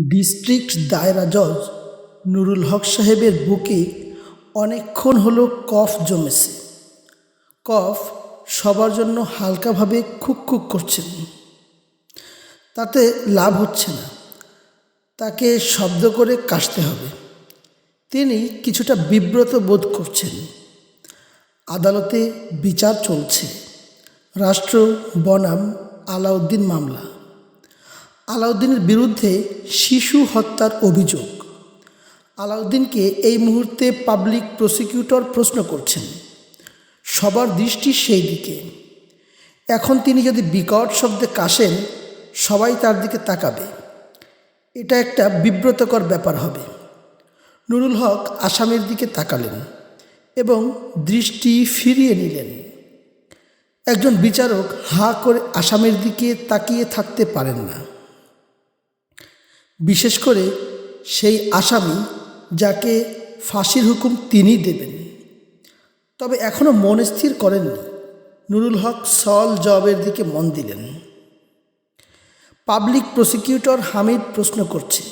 District দায়রা জজ নুরুল হক সাহেবের বুকে অনেকক্ষণ হলো কফ জমেছে। কফ সবার জন্য হালকাভাবে খুক খুক করছেন তাতে লাভ হচ্ছে না। তাকে শব্দ করে কাশতে হবে। তিনি কিছুটা বিব্রত বোধ করছেন। আদালতে বিচার চলছে। রাষ্ট্র বনাম আলাউদ্দিন মামলা। আলাউদ্দিনের বিরুদ্ধে শিশু হত্যার অভিযোগ। আলাউদ্দিনকে এই মুহূর্তে পাবলিক প্রসিকিউটর প্রশ্ন করছেন। সবার দৃষ্টি সেই দিকে। এখন তিনি যদি বিকট শব্দে কাশেন, সবাই তার দিকে তাকাবে। এটা একটা বিব্রতকর ব্যাপার হবে। নুরুল হক আসামের দিকে তাকালেন এবং দৃষ্টি ফিরিয়ে নিলেন। একজন বিচারক হাঁ করে আসামের দিকে তাকিয়ে থাকতে পারেন না। বিশেষ করে সেই আসামি যাকে ফাঁসির হুকুম তিনি দেবেন। তবে এখনও মন স্থির করেননি। নুরুল হক সল জবের দিকে মন দিলেন। পাবলিক প্রসিকিউটর হামিদ প্রশ্ন করছে।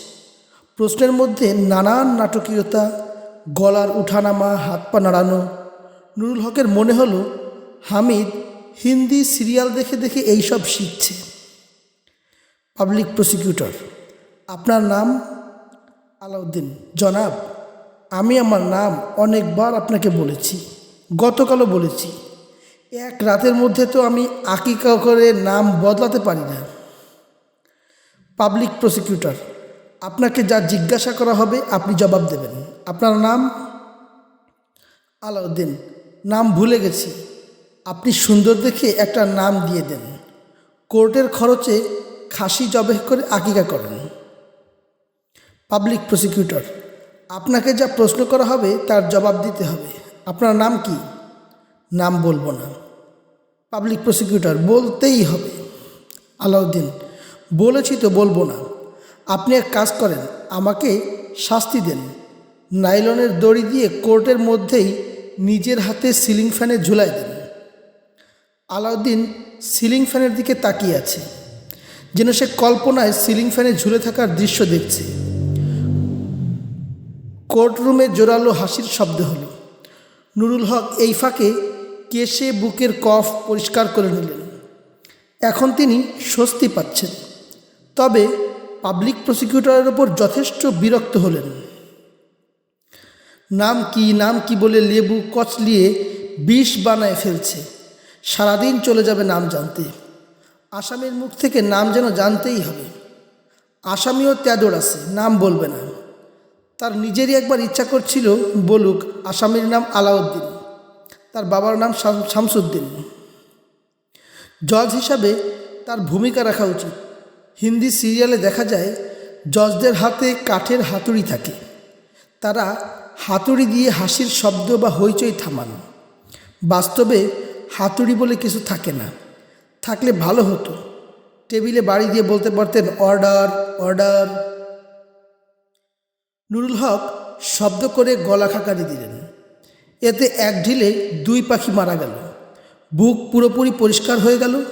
প্রশ্নের মধ্যে নানান নাটকীয়তা, গলার উঠানামা, হাত পা নাড়ানো। নুরুল হকের মনে হলো, হামিদ হিন্দি সিরিয়াল দেখে দেখে এইসব শিখছে। পাবলিক প্রসিকিউটর আপনার নাম? আলাউদ্দিন। জনাব, আমি আমার নাম অনেকবার আপনাকে বলেছি, গতকালও বলেছি। এক রাতের মধ্যে তো আমি আকিকা করে নাম বদলাতে পারি না। পাবলিক প্রসিকিউটর, আপনাকে যা জিজ্ঞাসা করা হবে আপনি জবাব দেবেন। আপনার নাম? আলাউদ্দিন, নাম ভুলে গেছি। আপনি সুন্দর দেখে একটা নাম দিয়ে দেন। কোর্টের খরচে খাসি জবেহ করে আকিকা করেন। পাবলিক প্রসিকিউটর আপনাকে যা প্রশ্ন করা হবে, তার জবাব দিতে হবে। আপনার নাম কি? নাম বলব না। পাবলিক প্রসিকিউটর বলতেই হবে। আলাউদ্দিন, বলেছি তো বলব না। আপনি এক কাজ করেন, আমাকে শাস্তি দেন। নাইলনের দড়ি দিয়ে কোর্টের মধ্যেই নিজের হাতে সিলিং ফ্যানে ঝুলাই দেন। আলাউদ্দিন সিলিং ফ্যানের দিকে তাকিয়ে আছে। যেন সে কল্পনায় সিলিং ফ্যানে ঝুলে থাকার দৃশ্য দেখছে। কোর্টরুমে জোরালো হাসির শব্দ হলো। নুরুল হক এই ফাঁকে কেশে বুকের কফ পরিষ্কার করে নিলেন। এখন তিনি স্বস্তি পাচ্ছেন। তবে পাবলিক প্রসিকিউটরের ওপর যথেষ্ট বিরক্ত হলেন। নাম কি নাম কি বলে লেবু কচলিয়ে বিষ বানায় ফেলছে। সারাদিন চলে যাবে নাম জানতে। আসামির মুখ থেকে নাম যেন জানতেই হবে। আসামিও ত্যাদর আছে, নাম বলবে না। তার নিজেরই একবার ইচ্ছা করছিল বলুক, আসামির নাম আলাউদ্দিন, তার বাবার নাম শামসুদ্দিন। জজ হিসাবে তার ভূমিকা রাখা উচিত। হিন্দি সিরিয়ালে দেখা যায়, জজদের হাতে কাঠের হাতুড়ি থাকে। তারা হাতুড়ি দিয়ে হাসির শব্দ বা হইচই থামান। বাস্তবে হাতুড়ি বলে কিছু থাকে না। থাকলে ভালো হতো। টেবিলে বাড়ি দিয়ে বলতে পারতেন, অর্ডার অর্ডার। নুরুল হক শব্দ করে গলা খাকারি দিলেন। এতে এক ঢিলে দুই পাখি মারা গেল। বুক পুরোপুরি পরিষ্কার হয়ে গেল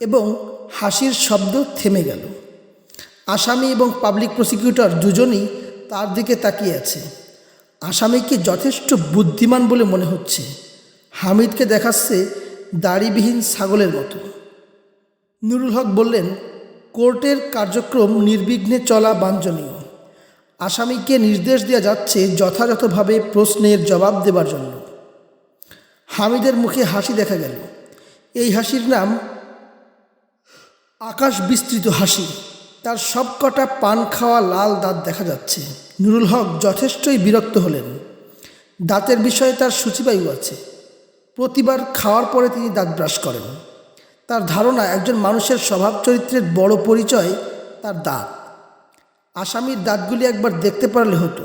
এবং হাসির শব্দ থেমে গেল। আসামি এবং পাবলিক প্রসিকিউটর দুজনই তার দিকে তাকিয়ে আছে। আসামিকে যথেষ্ট বুদ্ধিমান বলে মনে হচ্ছে? হামিদকে দেখাচ্ছে দাড়িবিহীন ছাগলের মতো। নুরুল হক বললেন, কোর্টের কার্যক্রম নির্বিঘ্নে চলা বাঞ্ছনীয়। আসামিকে নির্দেশ দেওয়া যাচ্ছে যথাযথভাবে প্রশ্নের জবাব দেবার জন্য। হামিদের মুখে হাসি দেখা গেল। এই হাসির নাম আকাশ বিস্তৃত হাসি। তার সবকটা পান খাওয়া লাল দাঁত দেখা যাচ্ছে। নুরুল হক যথেষ্টই বিরক্ত হলেন। দাঁতের বিষয়ে তার সূচিবায়ু আছে। প্রতিবার খাওয়ার পরে তিনি দাঁত ব্রাশ করেন। তার ধারণা একজন মানুষের স্বভাব চরিত্রের বড় পরিচয় তার দাঁত। আসামির দাঁতগুলি একবার দেখতে পারলে হতো।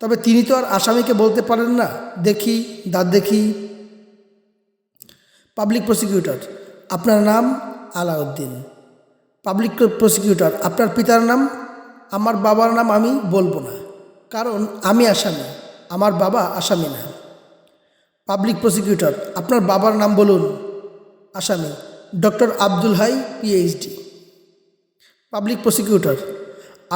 তবে তিনি তো আর আসামিকে বলতে পারেন না। দেখি, দাঁত দেখি। পাবলিক প্রসিকিউটর, আপনার নাম আলাউদ্দিন। পাবলিক প্রসিকিউটর, আপনার পিতার নাম? আমার বাবার নাম আমি বলব না, কারণ আমি আসামি। আমার বাবা আসামি না। পাবলিক প্রসিকিউটর, আপনার বাবার নাম বলুন। আসামি, doctor Abdul Hai, PhD. Public prosecutor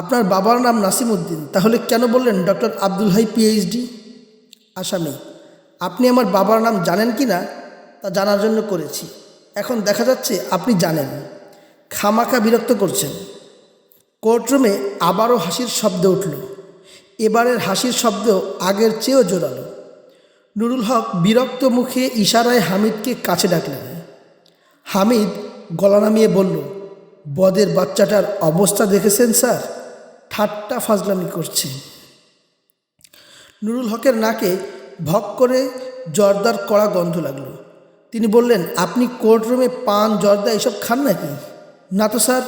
আপনার বাবার নাম নাসিম উদ্দিন তাহলে কেন বললেন ডক্টর আব্দুল হাই পিএইচডি আসামি, আপনি আমার বাবার নাম জানেন কি না তা জানার জন্য করেছি। এখন দেখা যাচ্ছে আপনি জানেন। খামাখা বিরক্ত করছেন। কোর্টরুমে আবারও হাসির শব্দ উঠল। এবারের হাসির শব্দ আগের চেয়েও জোরালো। নুরুল হক বিরক্ত মুখে ইশারায় হামিদকে কাছে ডাকলেন। হামিদ গলা নামিয়ে বলল, বদের বাচ্চাটার অবস্থা দেখেছেন স্যার? ঠাট্টা ফাজলামি করছে। নুরুল হকের নাকে ভক করে জর্দার কড়া গন্ধ লাগল। তিনি বললেন, আপনি কোর্টরুমে পান, জর্দা, এসব খান নাকি? না তো, স্যার।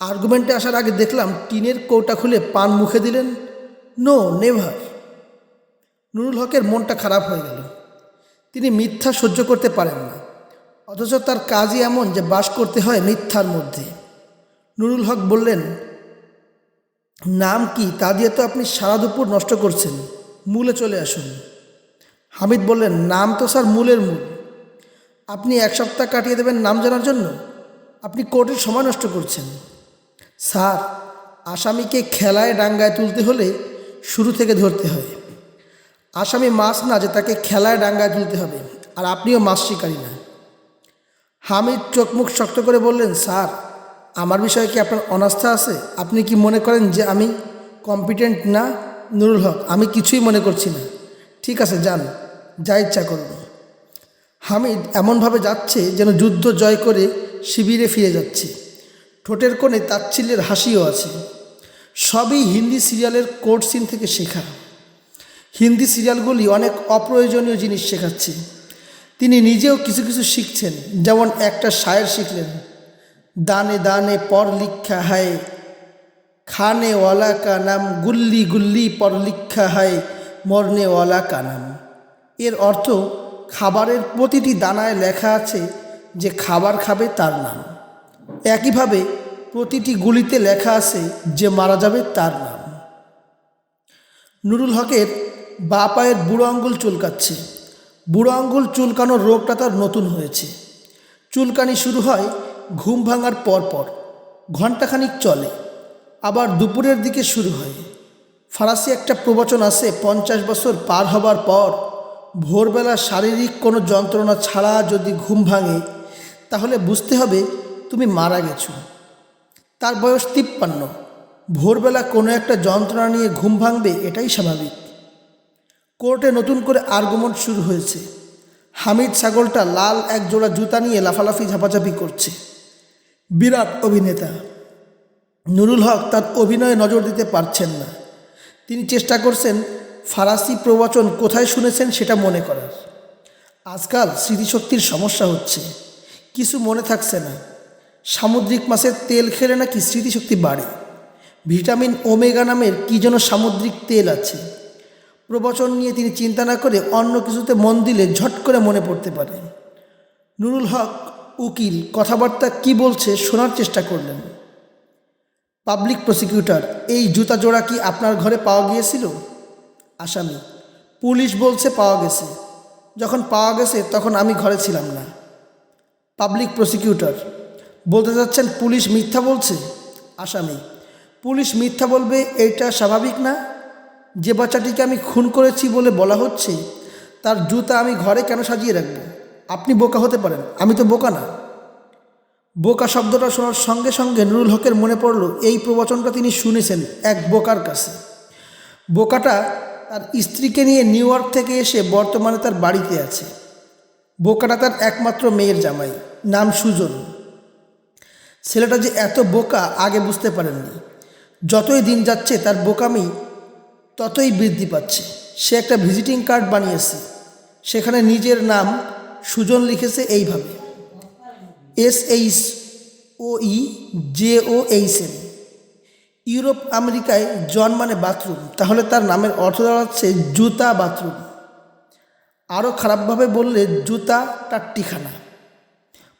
আর্গুমেন্টে আসার আগে দেখলাম টিনের কৌটা খুলে পান মুখে দিলেন। No, never. নুরুল হকের মনটা খারাপ হয়ে গেল। তিনি মিথ্যা সহ্য করতে পারেন না, অথচ তার কাজই এমন যে বাস করতে হয় মিথ্যার মধ্যে। নুরুল হক বললেন নাম কি তা দিয়ে তো আপনি সারা দুপুর নষ্ট করছেন। মূলে চলে আসুন। হামিদ বললেন, নাম তো স্যার মূলের মূল। আপনি এক সপ্তাহ কাটিয়ে দেবেন নাম জানার জন্য? আপনি কোর্টের সময় নষ্ট করছেন। স্যার, আসামিকে খেলায় ডাঙ্গায় তুলতে হলে শুরু থেকে ধরতে হয়। আসামি মাছ না যে তাকে খেলায় ডাঙ্গায় তুলতে হবে, আর আপনিও মাছ শিকারী না। হামিদ চোখ মুখ শক্ত করে বললেন, স্যার আমার বিষয়ে কি আপনার অনাস্থা আছে? আপনি কি মনে করেন যে আমি কম্পিটেন্ট না? নুরুল হক, আমি কিছুই মনে করছি না। ঠিক আছে, যান, যা ইচ্ছা করুন। হামিদ এমনভাবে যাচ্ছে যেন যুদ্ধ জয় করে শিবিরে ফিরে যাচ্ছে। ঠোঁটের কোণে তাচ্ছিল্যের হাসিও আছে। সবই হিন্দি সিরিয়ালের কোর্ট সিন থেকে শেখা। হিন্দি সিরিয়ালগুলি অনেক অপ্রয়োজনীয় জিনিস শেখাচ্ছে। তিনি নিজেও কিছু কিছু শিখছেন, যেমন একটা শায়ের শিখলেন। দানে দানে পর লিখা হায়। খানে ওয়ালা কা নাম, গুল্লি গুল্লি পর লিখা হায় মরনে ওয়ালা কা নাম। এর অর্থ খাবারের প্রতিটি দানায় লেখা আছে যে খাবার খাবে তার নাম। একইভাবে প্রতিটি গুলিতে লেখা আছে যে মারা যাবে তার নাম। নুরুল হকের বা পায়ের বুড়ো আঙ্গুল চুলকাচ্ছে। বুড়ো আঙ্গুল চুলকানোর রোগটা তার নতুন হয়েছে। চুলকানি শুরু হয় ঘুম ভাঙার পর পর ঘণ্টাখানিক চলে, আবার দুপুরের দিকে শুরু হয়। ফারাসি একটা প্রবচন আছে, পঞ্চাশ বছর পার হবার পর ভোরবেলা শারীরিক কোনো যন্ত্রণা ছাড়া যদি ঘুম ভাঙে, তাহলে বুঝতে হবে তুমি মারা গেছো। তার বয়স তিপ্পান্ন। ভোরবেলা কোনো একটা যন্ত্রণা নিয়ে ঘুম ভাঙবে, এটাই স্বাভাবিক। কোর্টে নতুন করে আর্গুমেন্ট শুরু হয়েছে। হামিদ ছাগলটা লাল এক জোড়া জুতা নিয়ে লাফালাফি ঝাপাঝাপি করছে। বিরাট অভিনেতা। নুরুল হক তার অভিনয়ে নজর দিতে পারছেন না। তিনি চেষ্টা করছেন ফারাসি প্রবচন কোথায় শুনেছেন সেটা মনে করার। আজকাল স্মৃতিশক্তির সমস্যা হচ্ছে। কিছু মনে থাকছে না। সামুদ্রিক মাছের তেল খেলে নাকি স্মৃতিশক্তি বাড়ে? ভিটামিন ওমেগা নামের কী যেন সামুদ্রিক তেল আছে? প্রবচন নিয়ে তিনি চিন্তা না করে অন্য কিছুতে মন দিলে ঝট করে মনে পড়তে পারে। নুরুল হক উকিল কথাবার্তা কি বলছে শোনার চেষ্টা করলেন। পাবলিক প্রসিকিউটর, এই জুতা জোড়া কি আপনার ঘরে পাওয়া গিয়েছিল? আসামি, পুলিশ বলছে পাওয়া গেছে। যখন পাওয়া গেছে তখন আমি ঘরে ছিলাম না। পাবলিক প্রসিকিউটর, বলতে যাচ্ছেন পুলিশ মিথ্যা বলছে? আসামি, পুলিশ মিথ্যা বলবে এটা স্বাভাবিক না? যে বাচ্চাটিকে আমি খুন করেছি বলে বলা হচ্ছে, তার জুতা আমি ঘরে কেন সাজিয়ে রাখব? আপনি বোকা হতে পারেন। আমি তো বোকা না। বোকা শব্দটা শোনার সঙ্গে সঙ্গে নুরুল হকের মনে পড়ল, এই প্রবচনটা তিনি শুনেছেন এক বোকার কাছে। বোকাটা তার স্ত্রীকে নিয়ে নিউ ইয়র্ক থেকে এসে বর্তমানে তার বাড়িতে আছে। বোকাটা তার একমাত্র মেয়ের জামাই, নাম সুজন। ছেলেটা যে এত বোকা আগে বুঝতে পারেননি। যতই দিন যাচ্ছে, তার বোকামি ততই বৃদ্ধি পাচ্ছে। সে একটা ভিজিটিং কার্ড বানিয়েছে। সেখানে নিজের নাম সুজন লিখেছে এইভাবে। S H O E J O H N Europe আমেরিকায় জন মানে বাথরুম। তাহলে তার নামের অর্থ দাঁড়াচ্ছে জুতা বাথরুম। আরও খারাপভাবে বললে জুতা টাট্টিখানা।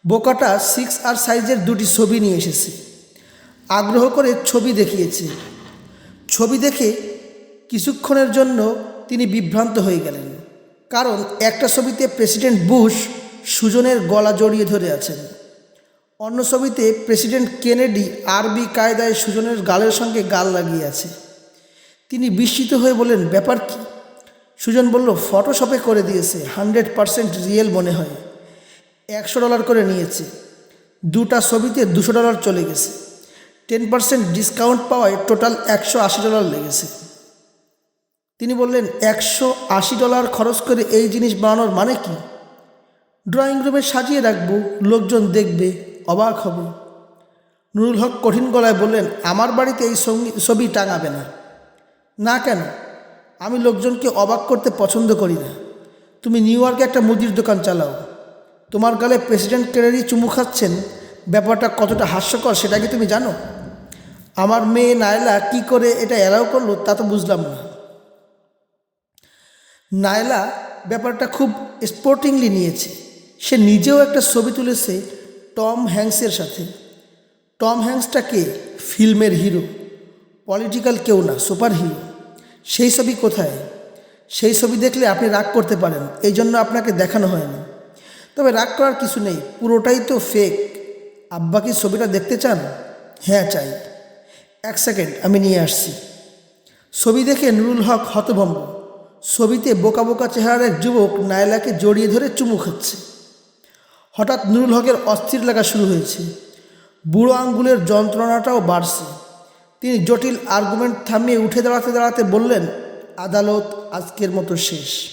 বোকাটা সিক্স আর সাইজের দুটি ছবি নিয়ে এসেছে। আগ্রহ করে ছবি দেখিয়েছে। ছবি দেখে কিছুক্ষণের জন্য তিনি বিভ্রান্ত হয়ে গেলেন। কারণ একটা ছবিতে প্রেসিডেন্ট বুশ সুজনের গলা জড়িয়ে ধরে আছেন। অন্য ছবিতে প্রেসিডেন্ট কেনেডি আরবি কায়দায় সুজনের গালের সঙ্গে গাল লাগিয়ে আছে। তিনি বিস্মিত হয়ে বললেন, ব্যাপার কি? সুজন বলল, ফটোশপে করে দিয়েছে, হান্ড্রেড পারসেন্ট রিয়েল মনে হয়। একশো ডলার করে নিয়েছে। দুটা ছবিতে দুশো ডলার চলে গেছে। টেন পার্সেন্ট ডিসকাউন্ট পাওয়ায় টোটাল একশো আশি ডলার লেগেছে। তিনি বললেন, একশো আশি ডলার খরচ করে এই জিনিস বানানোর মানে কি? ড্রয়িং রুমে সাজিয়ে রাখব, লোকজন দেখবে, অবাক হবে। নুরুল হক কঠিন গলায় বললেন, আমার বাড়িতে এই ছবি টাঙাবে না। না কেন? আমি লোকজনকে অবাক করতে পছন্দ করি না। তুমি নিউ ইয়র্কে একটা মুদির দোকান চালাও। তোমার গালে প্রেসিডেন্ট কেনেডি চুমু খাচ্ছেন। ব্যাপারটা কতটা হাস্যকর সেটা কি তুমি জানো? আমার মেয়ে নায়লা কি করে এটা অ্যালাউ করল তা তো বুঝলাম না। নায়লা ব্যাপারটা খুব স্পোর্টিংলি নিয়েছে। সে নিজেও একটা ছবি তুলেছে টম হ্যাংসের সাথে। টম হ্যাংসটা কে? ফিল্মের হিরো। পলিটিক্যাল কেউ না সুপার হিরো সেই ছবি কোথায়? সেই ছবি দেখলে আপনি রাগ করতে পারেন, এই জন্য আপনাকে দেখানো হয়নি। তবে রাগ করার কিছু নেই, পুরোটাই তো ফেক আব্বা কি ছবিটা দেখতে চান? হ্যাঁ চাই। এক সেকেন্ড আমি নিয়ে আসছি। ছবি দেখে নুরুল হক হতভম্ব। ছবিতে বোকা বোকা চেহারার এক যুবক নায়লাকে জড়িয়ে ধরে চুমু খাচ্ছে। হঠাৎ নুরুল হকের অস্থির লাগা শুরু হয়েছে। বুড়ো আঙ্গুলের যন্ত্রণাটাও বাড়ছে। তিনি জটিল আর্গুমেন্ট থামিয়ে উঠে দাঁড়াতে দাঁড়াতে বললেন, আদালত আজকের মতো শেষ।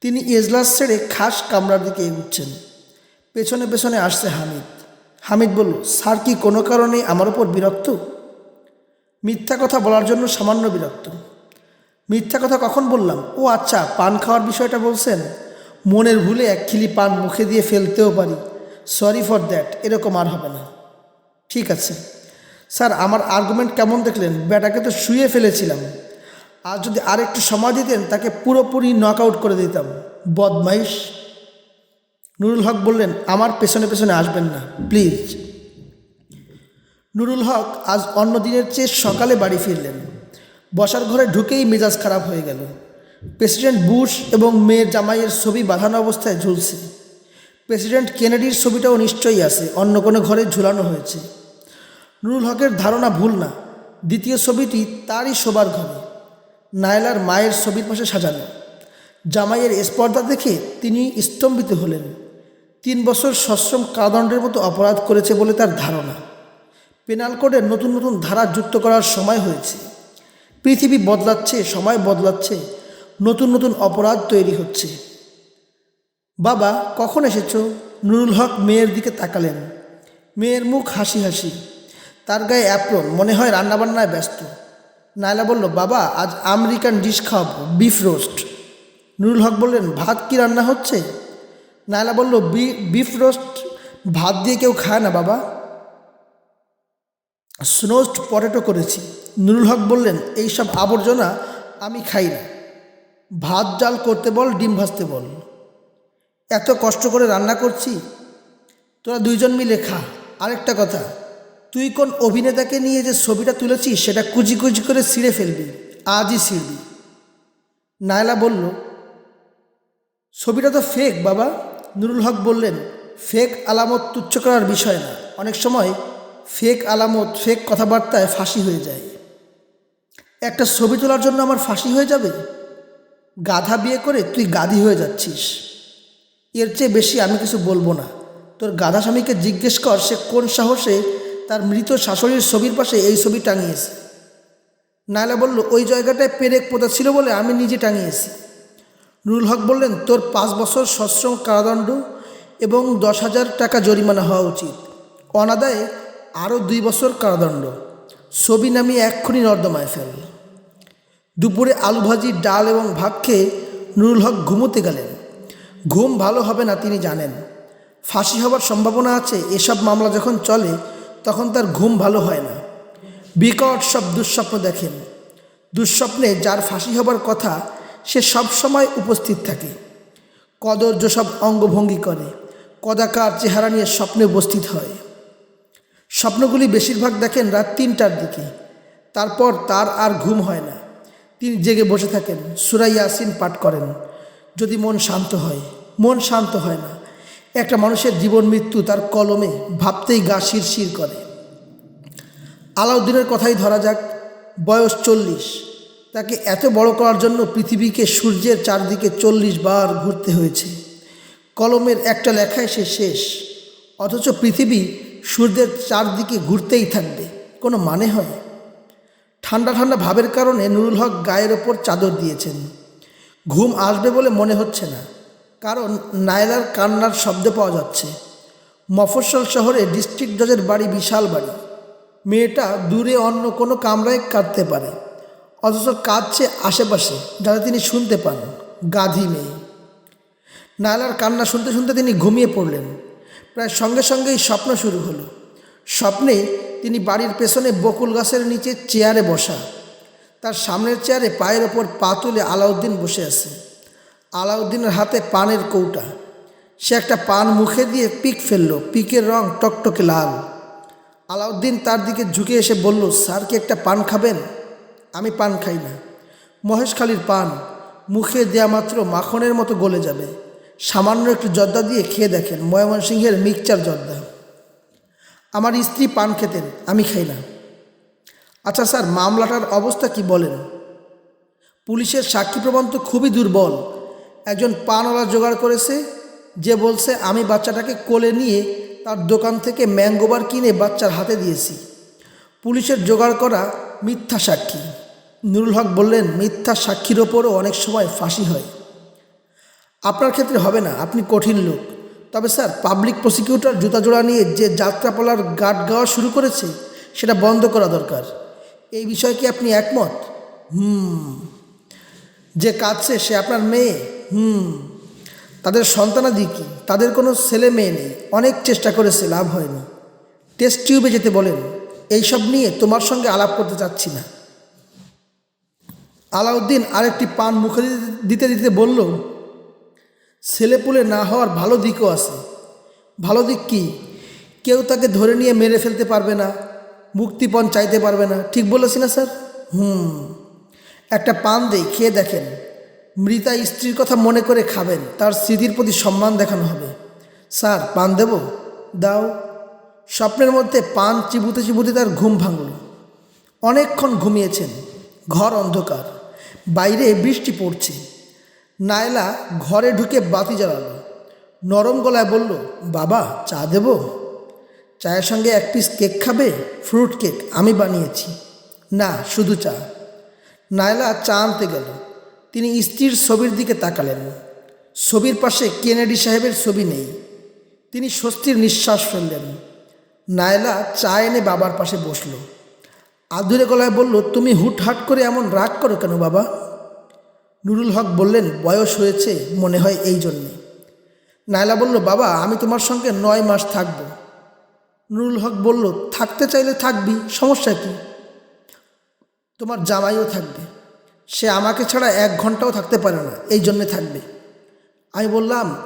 তিনি এজলাস ছেড়ে খাস কামরার দিকে এগুচ্ছেন। পেছনে পেছনে আসছে হামিদ। হামিদ বলল, স্যার কি কোনো কারণে আমার ওপর বিরক্ত? মিথ্যা কথা বলার জন্য সামান্য বিরক্ত। মিথ্যা কথা কখন বললাম? ও আচ্ছা পান খাওয়ার বিষয়টা বলছেন? মনের ভুলে এক খিলি পান মুখে দিয়ে ফেলতেও পারি। সরি ফর দ্যাট এরকম আর হবে না। ঠিক আছে। স্যার, আমার আর্গুমেন্ট কেমন দেখলেন? ব্যাটাকে তো শুয়ে ফেলেছিলাম। আর যদি আর একটু সময় দিতেন, তাকে পুরোপুরি নক আউট করে দিতাম। বদমাইশ। নুরুল হক বললেন, আমার পেছনে পেছনে আসবেন না প্লিজ নুরুল হক আজ অন্য দিনের চেয়ে সকালে বাড়ি ফিরলেন। বসার ঘরে ঢুকেই মেজাজ খারাপ হয়ে গেল। প্রেসিডেন্ট বুশ এবং মেয়ের জামাইয়ের ছবি বাঁধানো অবস্থায় ঝুলছে। প্রেসিডেন্ট কেনেডির ছবিটাও নিশ্চয়ই আছে, অন্য কোনো ঘরে ঝুলানো হয়েছে। নুরুল হকের ধারণা ভুল না, দ্বিতীয় ছবিটি তারই শোবার ঘরে। নায়লার মায়ের ছবির পাশে সাজানো। জামাইয়ের স্পর্ধা দেখে তিনি স্তম্ভিত হলেন। তিন বছর সশ্রম কারাদণ্ডের মতো অপরাধ করেছে বলে তার ধারণা। পেনাল কোডে নতুন নতুন ধারা যুক্ত করার সময় হয়েছে। পৃথিবী বদলাচ্ছে, সময় বদলাচ্ছে, নতুন নতুন অপরাধ তৈরি হচ্ছে। বাবা, কখন এসেছ? নুরুল হক মেয়ের দিকে তাকালেন। মেয়ের মুখ হাসি হাসি। তার গায়ে অ্যাপ্রন মনে হয় রান্নাবান্নায় ব্যস্ত। নায়লা বলল, বাবা, আজ আমেরিকান ডিশ খাওয়াবো বিফ রোস্ট নুরুল হক বললেন, ভাত কি রান্না হচ্ছে? নায়লা বলল বিফ রোস্ট ভাত দিয়ে কেউ খায় না বাবা। স্নোস্ট পটেটো করেছি। নুরুল হক বললেন এইসব আবর্জনা আমি খাই না। ভাত ডাল করতে বল, ডিম ভাজতে বল। এত কষ্ট করে রান্না করছি, তোরা দুইজন মিলে খা। আরেকটা কথা, তুই কোন অভিনেতাকে নিয়ে যে ছবিটা তুলেছিস, সেটা কুচি কুচি করে ছিঁড়ে ফেলবি, আজই ছিঁড়বি। নায়লা বলল, ছবিটা তো ফেক বাবা। নুরুল হক বললেন ফেক আলামত তুচ্ছ করার বিষয় না। অনেক সময় ফেক আলামত, ফেক কথাবার্তায় ফাঁসি হয়ে যায়। একটা ছবি তোলার জন্য আমার ফাঁসি হয়ে যাবে? গাধা বিয়ে করে তুই গাধি হয়ে যাচ্ছিস। এর চেয়ে বেশি আমি কিছু বলব না। তোর গাধা স্বামীকে জিজ্ঞেস কর সে কোন সাহসে তার মৃত শাশুড়ির ছবির পাশে এই ছবি টাঙিয়েছে। নায়লা বলল, ওই জায়গাটায় পেরেক পোতা ছিল বলে আমি নিজে টাঙিয়েছি। নুরুল হক বললেন, তোর পাঁচ বছর সশ্রম কারাদণ্ড এবং দশ হাজার টাকা জরিমানা হওয়া উচিত। অনাদায়ে আরও দুই বছর কারাদণ্ড। ছবি নামিয়ে এক্ষুনি নর্দমায় ফেল। দুপুরে আলু ভাজি, ডাল এবং ভাত খেয়ে নুরুল হক ঘুমোতে গেলেন। ঘুম ভালো হবে না তিনি জানেন। ফাঁসি হবার সম্ভাবনা আছে, এসব মামলা যখন চলে, তখন তার ঘুম ভালো হয় না। বিকট সব দুঃস্বপ্ন দেখেন। দুঃস্বপ্নে যার ফাঁসি হবার কথা, সে সব সময় উপস্থিত থাকে। কদর্য সব অঙ্গভঙ্গি করে। কদাকার চেহারা নিয়ে স্বপ্নে উপস্থিত হয়। স্বপ্নগুলি বেশিরভাগ দেখেন রাত তিনটার দিকে। তারপর তার আর ঘুম হয় না। তিনি জেগে বসে থাকেন সুরাই ইয়াসিন পাঠ করেন। যদি মন শান্ত হয়, মন শান্ত হয় না। একটা মানুষের জীবন মৃত্যু তার কলমে ভাবতেই গা শিরশির করে। আলাউদ্দিনের কথাই ধরা যাক, বয়স চল্লিশ। তাকে এত বড় করার জন্য পৃথিবীকে সূর্যের চারদিকে চল্লিশ বার ঘুরতে হয়েছে। কলমের একটা লেখায় সে শেষ। অথচ পৃথিবী সূর্যের চারদিকে ঘুরতেই থাকবে, কোনো মানে হয় ঠান্ডা ঠান্ডা ভাবের কারণে নুরুল হক গায়ের ওপর চাদর দিয়েছেন। ঘুম আসবে বলে মনে হচ্ছে না, কারণ নায়লার কান্নার শব্দ পাওয়া যাচ্ছে। মফস্বল শহরে ডিস্ট্রিক্ট জজের বাড়ি বিশাল বাড়ি। মেয়েটা দূরে অন্য কোনো কামরায় কাঁদতে পারে, অথচ কাঁদছে আশেপাশে, যাতে তিনি শুনতে পান, গাধী মেয়ে। নায়লার কান্না শুনতে শুনতে তিনি ঘুমিয়ে পড়লেন। প্রায় সঙ্গে সঙ্গেই স্বপ্ন শুরু হলো। স্বপ্নে তিনি বাড়ির পেছনে বকুল গাছের নিচে চেয়ারে বসা। তার সামনের চেয়ারে পায়ের ওপর পা তুলে আলাউদ্দিন বসে আছে। আলাউদ্দিনের হাতে পানের কৌটা। সে একটা পান মুখে দিয়ে পিক ফেলল। পিকের রং টকটকে লাল। আলাউদ্দিন তার দিকে ঝুঁকে এসে বলল, স্যার কি একটা পান খাবেন? আমি পান খাই না। মহেশখালীর পান। মুখে দেয়া মাত্র মাখনের মতো গলে যাবে। সামান্য একটু জর্দা দিয়ে খেয়ে দেখেন। ময়মনসিংহের মিক্সচার জর্দা। আমার স্ত্রী পান খেতেন, আমি খাই না। আচ্ছা স্যার, মামলাটার অবস্থা কি বলেন? পুলিশের সাক্ষী প্রমাণ তো খুবই দুর্বল। একজন পানওয়ালা জোগাড় করেছে, যে বলছে, আমি বাচ্চাটাকে কোলে নিয়ে তার দোকান থেকে ম্যাঙ্গোবার কিনে বাচ্চার হাতে দিয়েছি। পুলিশের জোগাড় করা মিথ্যা সাক্ষী। নুরুল হক বললেন, মিথ্যা সাক্ষীর ওপরও অনেক সময় ফাঁসি হয়। আপনার ক্ষেত্রে হবে না, আপনি কঠিন লোক। তবে স্যার পাবলিক প্রসিকিউটর জুতা জোড়া নিয়ে যে যাত্রাপালার গাট গাওয়া শুরু করেছে, সেটা বন্ধ করা দরকার। এই বিষয়ে কি আপনি একমত? হুম। যে কাঁদছে সে আপনার মেয়ে? হুম। তাদের সন্তানাদি কি? তাদের কোনো ছেলে মেয়ে নেই। অনেক চেষ্টা করেছে, লাভ হয়নি। টেস্ট টিউবে যেতে বলেন, এইসব নিয়ে তোমার সঙ্গে আলাপ করতে চাচ্ছি না। আলাউদ্দিন আরেকটি পান মুখে দিতে- দিতে দিতে বলল ছেলেপুলে না হওয়ার ভালো দিকও আছে। ভালো দিক কি? কেউ তাকে ধরে নিয়ে মেরে ফেলতে পারবে না, মুক্তিপণ চাইতে পারবে না। ঠিক বলেছি না স্যার? হুম। একটা পান দেই খেয়ে দেখেন, মৃতা স্ত্রীর কথা মনে করে খাবেন, তার স্মৃতির প্রতি সম্মান দেখানো হবে। স্যার, পান দেব? দাও। স্বপ্নের মধ্যে পান চিবুতে চিবুতে তার ঘুম ভাঙল। অনেকক্ষণ ঘুমিয়েছেন, ঘর অন্ধকার। বাইরে বৃষ্টি পড়ছে। নায়লা ঘরে ঢুকে বাতি জ্বালালো। নরম গলায় বলল, বাবা, চা দেব? চায়ের সঙ্গে এক পিস কেক খাবে? ফ্রুট কেক আমি বানিয়েছি। না, শুধু চা। নায়লা চা আনতে গেল। তিনি স্ত্রীর ছবির দিকে তাকালেন। ছবির পাশে কেনেডি সাহেবের ছবি নেই। তিনি স্বস্তির নিঃশ্বাস ফেললেন। নায়লা চা এনে বাবার পাশে বসল। আদুরে গলায় বলল, তুমি হুটহাট করে এমন রাগ করো কেন বাবা? নুরুল হক বললেন, বয়স হয়েছে মনে হয় এই জন্যে। নাইলা বলল, বাবা, আমি তোমার সঙ্গে নয় মাস থাকব। নুরুল হক বলল, থাকতে চাইলে থাকবি, সমস্যা কি? তোমার জামাইও থাকবে। সে আমাকে ছাড়া এক ঘন্টাও থাকতে পারে না, এই জন্যে থাকবে। আমি বললাম,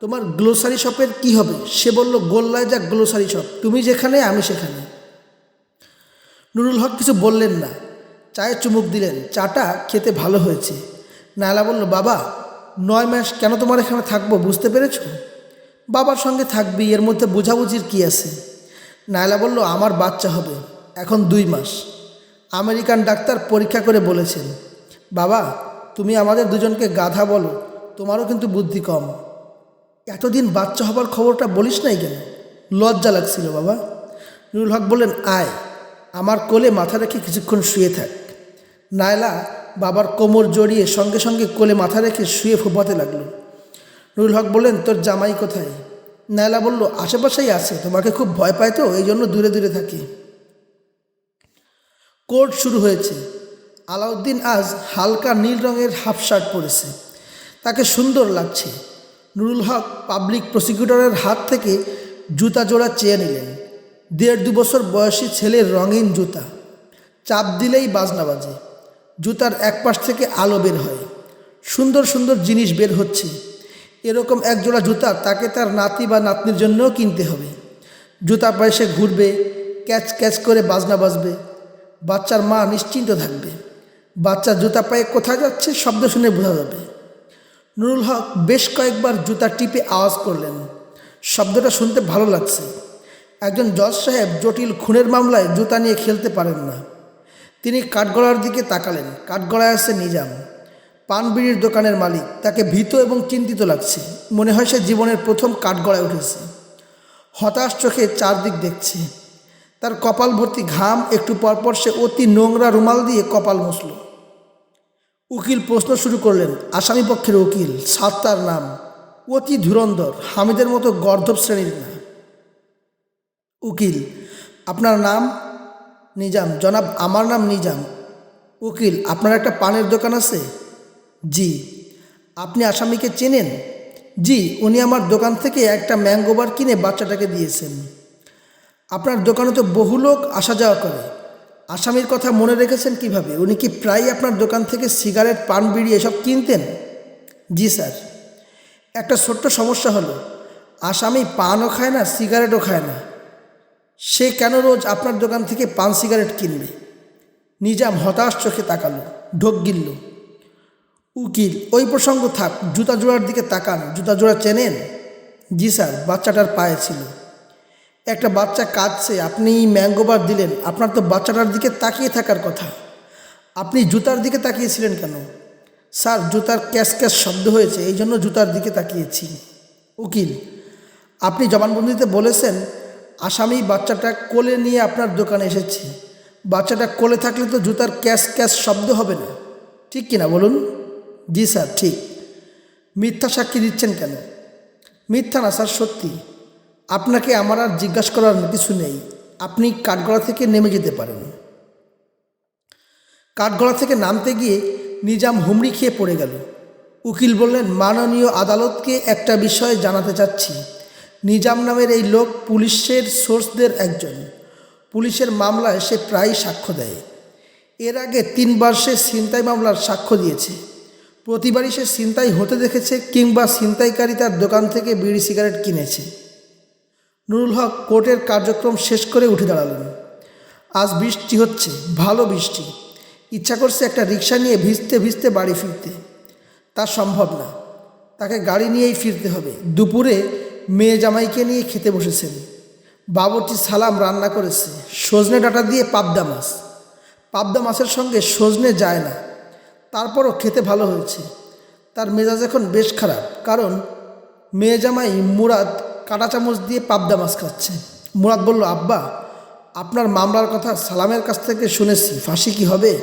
তোমার গ্লোসারি শপের কি হবে? সে বলল, গোল্লায় যাক গ্লোসারি শপ, তুমি যেখানে, আমি সেখানে। নুরুল হক কিছু বললেন না। চায়ে চুমুক দিলেন, চাটা খেতে ভালো হয়েছে। নায়লা বলল, বাবা, নয় মাস কেন তোমার এখানে থাকব, বুঝতে পেরেছ? বাবার সঙ্গে থাকবি, এর মধ্যে বোঝাবুঝির কি আছে? নায়লা বলল, আমার বাচ্চা হবে, এখন দুই মাস। আমেরিকান ডাক্তার পরীক্ষা করে বলেছেন, বাবা, তুমি আমাদের দুজনকে গাধা বলো, তোমারও কিন্তু বুদ্ধি কম। এতদিন বাচ্চা হবার খবরটা বলিস নাই কেন? লজ্জা লাগছিল, বাবা। নুরুল হক বললেন, আয়, আমার কোলে মাথা রেখে কিছুক্ষণ শুয়ে থাক। নায়লা বাবার কোমর জড়িয়ে সঙ্গে সঙ্গে কোলে মাথা রেখে শুয়ে ফোপাতে লাগল। নুরুল হক বললেন, তোর জামাই কোথায়? নায়লা বলল, আশেপাশেই আছে, তোমাকে খুব ভয় পায় তো, এই জন্য দূরে দূরে থাকি। কোর্ট শুরু হয়েছে। আলাউদ্দিন আজ হালকা নীল রঙের হাফ শার্ট পরেছে। তাকে সুন্দর লাগছে। নুরুল হক পাবলিক প্রসিকিউটরের হাত থেকে জুতা জোড়া চেয়ে নিলেন। দেড় দু বছর বয়সী ছেলের রঙিন জুতা। চাপ দিলেই বাজনা বাজে। জুতার এক পাশ থেকে আলো বের হয়। সুন্দর সুন্দর জিনিস বের হচ্ছে। এরকম এক জোড়া জুতা তাকে তার নাতি বা নাতনির জন্যও কিনতে হবে। জুতা পায়ে সে ঘুরবে, ক্যাচ ক্যাচ করে বাজনা বাজবে। বাচ্চার মা নিশ্চিন্ত থাকবে। বাচ্চা জুতা পায়ে কোথায় যাচ্ছে শব্দ শুনে বোঝা যাবে। নুরুল হক বেশ কয়েকবার জুতা টিপে আওয়াজ করলেন। শব্দটা শুনতে ভালো লাগছে। একজন জজ সাহেব জটিল খুনের মামলায় জুতা নিয়ে খেলতে পারেন না। তিনি কাঠগড়ার দিকে তাকালেন। কাঠগড়ায় আছে নিজাম। পানবিড়ির দোকানের মালিক। তাকে ভীত এবং চিন্তিত লাগছে। মনে হয় সে জীবনের প্রথম কাঠগড়ায় উঠেছে। হতাশ চোখে চারদিক দেখছে। তার কপাল ভর্তি ঘাম। একটু পরপর সে অতি নোংরা রুমাল দিয়ে কপাল মুছল। উকিল প্রশ্ন শুরু করলেন, আসামি পক্ষের উকিল সাত্তার নাম। অতি ধুরন্ধর, হামিদের মতো গর্ধব শ্রেণির না। উকিল, আপনার নাম? নিজাম, জনাব, আমার নাম নিজাম। উকিল, আপনার একটা পানের দোকান আছে? জি। আপনি আসামিকে চেনেন? জি, উনি আমার দোকান থেকে একটা ম্যাঙ্গোবার কিনে বাচ্চাটাকে দিয়েছেন। আপনার দোকানে তো বহু লোক আসা যাওয়া করে। আসামির কথা মনে রেখেছেন কীভাবে? উনি কি প্রায় আপনার দোকান থেকে সিগারেট, পান, বিড়ি এসব কিনতেন? জি, স্যার। একটা ছোট্ট সমস্যা হলো, আসামি পানও খায় না, সিগারেটও খায় না। সে কেন রোজ আপনার দোকান থেকে পান সিগারেট কিনবে? নিজাম হতাশ চোখে তাকালো, ঢোক গিলল। উকিল, ওই প্রসঙ্গ থাক, জুতা জোড়ার দিকে তাকান। জুতা জোড়া চেনেন? জি স্যার, বাচ্চাটার পায়ে ছিল। একটা বাচ্চা কাঁদছে আপনি ম্যাঙ্গোবার দিলেন। আপনার তো বাচ্চাটার দিকে তাকিয়ে থাকার কথা। আপনি জুতার দিকে তাকিয়েছিলেন কেন? স্যার, জুতার ক্যাশ ক্যাশ শব্দ হয়েছে, এই জন্য জুতার দিকে তাকিয়েছি। উকিল, আপনি জবানবন্দিতে বলেছেন আসামি বাচ্চাটা কোলে নিয়ে আপনার দোকানে এসেছে। বাচ্চাটা কোলে থাকলে তো জুতার ক্যাশ ক্যাশ শব্দ হবে না। ঠিক কিনা বলুন? জি স্যার, ঠিক। মিথ্যা সাক্ষী দিচ্ছেন কেন? মিথ্যা না স্যার, সত্যি। আপনাকে আমার আর জিজ্ঞাসা করার কিছু নেই। আপনি কাঠগড়া থেকে নেমে যেতে পারেন। কাঠগড়া থেকে নামতে গিয়ে নিজাম হুমড়ি খেয়ে পড়ে গেল। উকিল বললেন, মাননীয় আদালতকে একটা বিষয় জানাতে চাচ্ছি। নিজাম নামের এই লোক পুলিশের সোর্সদের একজন। পুলিশের মামলায় সে প্রায়ই সাক্ষ্য দেয়। এর আগে তিনবার সে ছিনতাই মামলার সাক্ষ্য দিয়েছে। প্রতিবারই সে ছিনতাই হতে দেখেছে কিংবা ছিনতাইকারী তার দোকান থেকে বিড়ি সিগারেট কিনেছে। নুরুল হক কোর্টের কার্যক্রম শেষ করে উঠে দাঁড়ালেন। আজ বৃষ্টি হচ্ছে, ভালো বৃষ্টি। ইচ্ছা করছে একটা রিক্সা নিয়ে ভিজতে ভিজতে বাড়ি ফিরতে। তা সম্ভব না। তাকে গাড়ি নিয়েই ফিরতে হবে। দুপুরে মেয়ে জামাইকে নিয়ে খেতে বসেছেন। বাবরটি সালাম রান্না করেছে। সজনে ডাঁটা দিয়ে পাবদা মাছ। পাবদা মাছের সঙ্গে সজনে যায় না। তারপরও খেতে ভালো হয়েছে। তার মেজাজ এখন বেশ খারাপ, কারণ মেয়ে জামাই মুরাদ কাঁটা চামচ দিয়ে পাবদা মাছ খাচ্ছে। মুরাদ বলল, আব্বা, আপনার মামলার কথা সালামের কাছ থেকে শুনেছি। ফাঁসি কি হবে?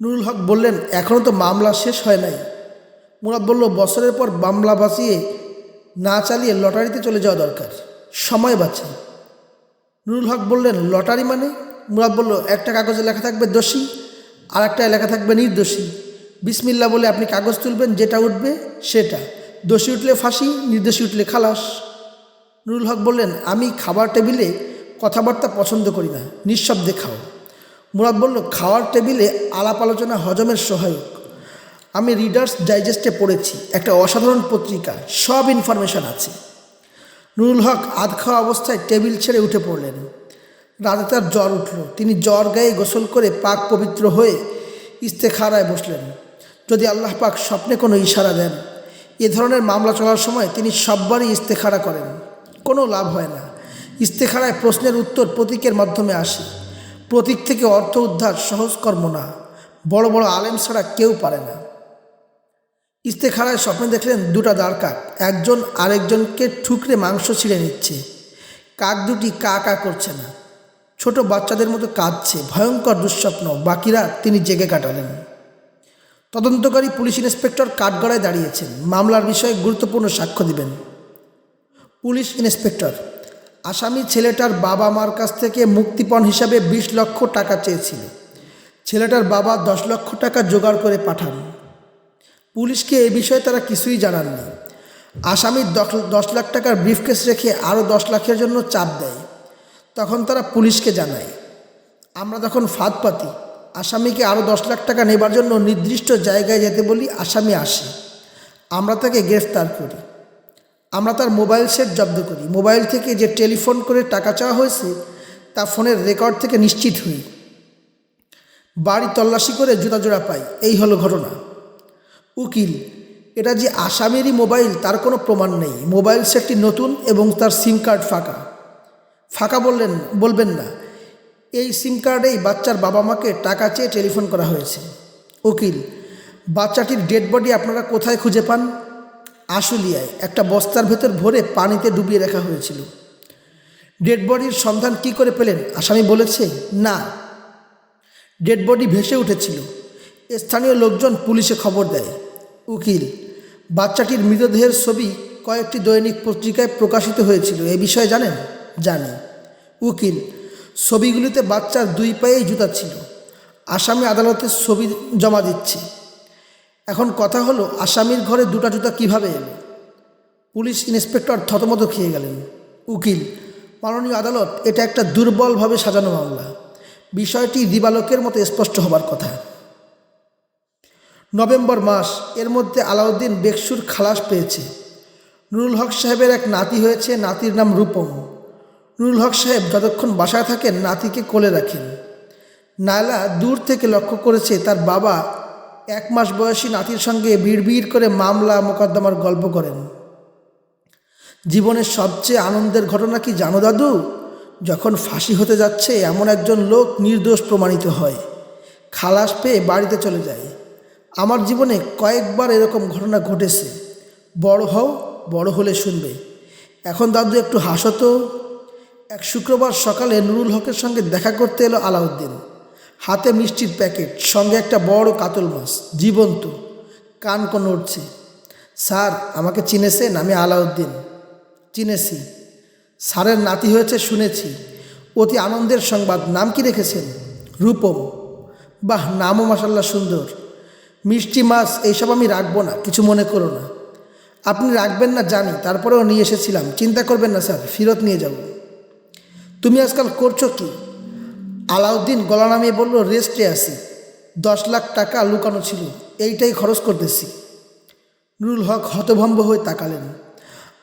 নুরুল হক বললেন এখনও তো মামলা শেষ হয় নাই। মুরাদ বলল, বছরের পর মামলা বাঁচিয়ে না চালিয়ে লটারিতে চলে যাওয়া দরকার। সময় বাঁচে। নুরুল হক বললেন, লটারি মানে? মুরাদ বলল, একটা কাগজে লেখা থাকবে দোষী আর একটা লেখা থাকবে নির্দোষী। বিসমিল্লা বলে আপনি কাগজ তুলবেন, যেটা উঠবে সেটা। দোষী উঠলে ফাঁসি, নির্দোষী উঠলে খালাস। নুরুল হক বললেন, আমি খাবার টেবিলে কথাবার্তা পছন্দ করি না, নিঃশব্দে খাও। মুরাদ বলল, খাওয়ার টেবিলে আলাপ আলোচনা হজমের সহায়ক। আমি রিডার্স ডাইজেস্টে পড়েছি, একটা অসাধারণ পত্রিকা, সব ইনফরমেশন আছে। নুরুল হক আধ খাওয়া অবস্থায় টেবিল ছেড়ে উঠে পড়লেন। রাতে তার জ্বর উঠল। তিনি জ্বর গায়ে গোসল করে পাক পবিত্র হয়ে ইস্তেখারায় বসলেন। যদি আল্লাহ পাক স্বপ্নে কোনো ইশারা দেন, এ ধরনের মামলা চলার সময় তিনি সববারই ইস্তেখারা করেন। কোনো লাভ হয় না। ইস্তেখারায় প্রশ্নের উত্তর প্রতীকের মাধ্যমে আসে। প্রতীক থেকে অর্থ উদ্ধার সহজ কর্ম না। বড় বড় আলেম ছাড়া কেউ পারে না। ইস্তেখারায় স্বপ্নে দেখলেন দুটা দাঁড় কাক একজন আরেকজনকে ঠুকরে মাংস ছিঁড়ে নিচ্ছে। কাক দুটি কা কা করছে না। ছোট বাচ্চাদের মতো কাঁদছে। ভয়ঙ্কর দুঃস্বপ্ন। বাকিরা তিনি জেগে কাটালেন। তদন্তকারী পুলিশ ইন্সপেক্টর কাঠগড়ায় দাঁড়িয়েছেন। মামলার বিষয়ে গুরুত্বপূর্ণ সাক্ষ্য দিবেন। পুলিশ ইন্সপেক্টর, আসামি ছেলেটার বাবা মার কাছ থেকে মুক্তিপণ হিসাবে বিশ লক্ষ টাকা চেয়েছিল। ছেলেটার বাবা দশ লক্ষ টাকা জোগাড় করে পাঠান। পুলিশকে এ বিষয়ে তারা কিছুই জানাননি আসামি দশ- লাখ টাকার ব্রিফকেস রেখে আরও দশ লাখের জন্য চাপ দেয়। তখন তারা পুলিশকে জানায়, আমরা তখন ফাঁদ পাতি। আসামিকে আরও দশ লাখ টাকা নেবার জন্য নির্দিষ্ট জায়গায় যেতে বলি আসামি আসে। আমরা তাকে গ্রেফতার করি। আমরা তার মোবাইল সেট জব্দ করি। মোবাইল থেকে যে টেলিফোন করে টাকা চাওয়া হয়েছে, তা ফোনের রেকর্ড থেকে নিশ্চিত হই। বাড়ি তল্লাশি করে জুতা জোড়া পাই। এই হলো ঘটনা। উকিল, এটা যে আসামেরই মোবাইল, তার কোনো প্রমাণ নেই। মোবাইল সেটটি নতুন এবং তার সিম কার্ড ফাঁকা। ফাঁকা বললেন, বলবেন না। এই সিম কার্ডেই বাচ্চার বাবা মাকে টাকা চেয়ে টেলিফোন করা হয়েছে। উকিল, বাচ্চাটির ডেড বডি আপনারা কোথায় খুঁজে পান? আশুলিয়ায়, একটা বস্তার ভেতর ভরে পানিতে ডুবিয়ে রাখা হয়েছিল। ডেড বডির সন্ধান কি করে পেলেন? আসামি বলেছে, না। ডেড বডি ভেসে উঠেছিল। স্থানীয় লোকজন পুলিশে খবর দেয়। উকিল। বাচ্চাটির মৃতদেহের ছবি কয়েকটি দৈনিক পত্রিকায় প্রকাশিত হয়েছিল। এ বিষয়ে জানেন? জানি। উকিল, ছবিগুলিতে বাচ্চার দুই পায়েই জুতা ছিল। আসামি আদালতে ছবি জমা দিচ্ছে। এখন কথা হলো, আসামির ঘরে দুটা জুতা কীভাবে এলো? পুলিশ ইন্সপেক্টর থতমত খেয়ে গেলেন। উকিল, মাননীয় আদালত, এটা একটা দুর্বলভাবে সাজানো মামলা। বিষয়টি দিবালোকের মতো স্পষ্ট হবার কথা। নভেম্বর মাস, এর মধ্যে আলাউদ্দিন বেকসুর খালাস পেয়েছে। নুরুল হক সাহেবের এক নাতি হয়েছে, নাতির নাম রূপম। নুরুল হক সাহেব যতক্ষণ বাসায় থাকেন, নাতিকে কোলে রাখেন। নায়লা দূর থেকে লক্ষ্য করেছে, তার বাবা এক মাস বয়সী নাতির সঙ্গে বিড়বিড় করে মামলা মোকদ্দমার গল্প করেন। জীবনের সবচেয়ে আনন্দের ঘটনা কি জানো দাদু? যখন ফাঁসি হতে যাচ্ছে, এমন একজন লোক নির্দোষ প্রমাণিত হয়। খালাস পেয়ে বাড়িতে চলে যায়। আমার জীবনে কয়েকবার এরকম ঘটনা ঘটেছে। বড় হও, বড় হলে শুনবে। এখন দাদু একটু হাসো তো এক শুক্রবার সকালে নুরুল হকের সঙ্গে দেখা করতে এলো আলাউদ্দিন। হাতে মিষ্টির প্যাকেট, সঙ্গে একটা বড় কাতল মাছ, জীবন্ত। কান কোন উঠছে স্যার, আমাকে চিনেছেন আমি আলাউদ্দিন। চিনেছি। স্যারের নাতি হয়েছে শুনেছি। অতি আনন্দের সংবাদ। নাম কি রেখেছেন? রূপম। বাহ, নামও মাসাল্লাহ সুন্দর। মিষ্টি মাছ এইসব আমি রাখব না, কিছু মনে করো না। আপনি রাখবেন না, জানি, তারপরেও নিয়ে এসেছিলাম। চিন্তা করবেন না, স্যার, ফেরত নিয়ে যাব। তুমি আজকাল করছ কি? আলাউদ্দিন গলা নামিয়ে বলল, রেস্টে আসি দশ লাখ টাকা লুকানো ছিল, এইটাই খরচ করতেছি। নুরুল হক হতভম্ব হয়ে তাকালেন।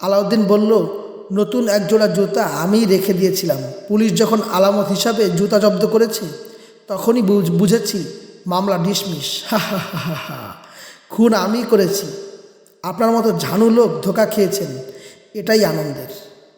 আলাউদ্দিন বলল, নতুন এক জোড়া জুতা আমিই রেখে দিয়েছিলাম। পুলিশ যখন আলামত হিসাবে জুতা জব্দ করেছে, তখনই বুঝ- বুঝেছি মামলা ডিসমিস। হা খুন আমি করেছি। আপনার মতো ঝানু লোক ধোকা খেয়েছেন। এটাই আনন্দের।